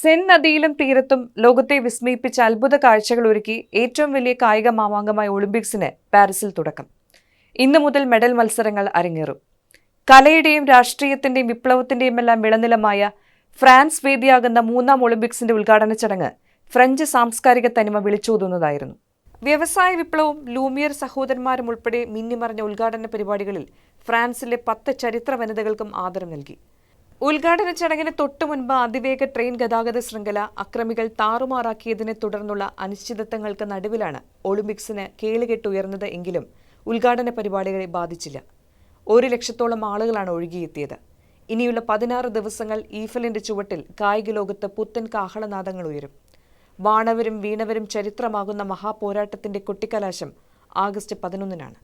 സെൻ നദിയിലും തീരത്തും ലോകത്തെ വിസ്മയിപ്പിച്ച അത്ഭുത കാഴ്ചകൾ ഒരുക്കി ഏറ്റവും വലിയ കായിക മാമാങ്കമായ ഒളിമ്പിക്സിന് പാരീസിൽ തുടക്കം. ഇന്നു മുതൽ മെഡൽ മത്സരങ്ങൾ അരങ്ങേറും. കലയുടെയും രാഷ്ട്രീയത്തിന്റെയും വിപ്ലവത്തിന്റെയും എല്ലാം വിളനിലമായ ഫ്രാൻസ് വേദിയാകുന്ന മൂന്നാം ഒളിമ്പിക്സിന്റെ ഉദ്ഘാടന ചടങ്ങ് ഫ്രഞ്ച് സാംസ്കാരിക തനിമ വിളിച്ചോതുന്നതായിരുന്നു. വ്യവസായ വിപ്ലവവും ലൂമിയർ സഹോദരന്മാരും ഉൾപ്പെടെ മിന്നിമറിഞ്ഞ ഉദ്ഘാടന പരിപാടികളിൽ ഫ്രാൻസിലെ പത്ത് ചരിത്ര വനിതകൾക്കും ആദരം നൽകി. ഉദ്ഘാടന ചടങ്ങിന് തൊട്ടു മുൻപ് അതിവേഗ ട്രെയിൻ ഗതാഗത ശൃംഖല അക്രമികൾ താറുമാറാക്കിയതിനെ തുടർന്നുള്ള അനിശ്ചിതത്വങ്ങൾക്ക് നടുവിലാണ് ഒളിമ്പിക്സിന് കേളുകെട്ടുയർന്നത് എങ്കിലും ഉദ്ഘാടന പരിപാടികളെ ബാധിച്ചില്ല. ഒരു ലക്ഷത്തോളം ആളുകളാണ് ഒഴുകിയെത്തിയത്. ഇനിയുള്ള പതിനാറ് ദിവസങ്ങൾ ഈഫലിന്റെ ചുവട്ടിൽ കായിക ലോകത്ത് പുത്തൻ കാഹളനാദങ്ങൾ ഉയരും. വാണവരും വീണവരും ചരിത്രമാകുന്ന മഹാപോരാട്ടത്തിന്റെ കൊട്ടിക്കലാശം ആഗസ്റ്റ് പതിനൊന്നിനാണ്.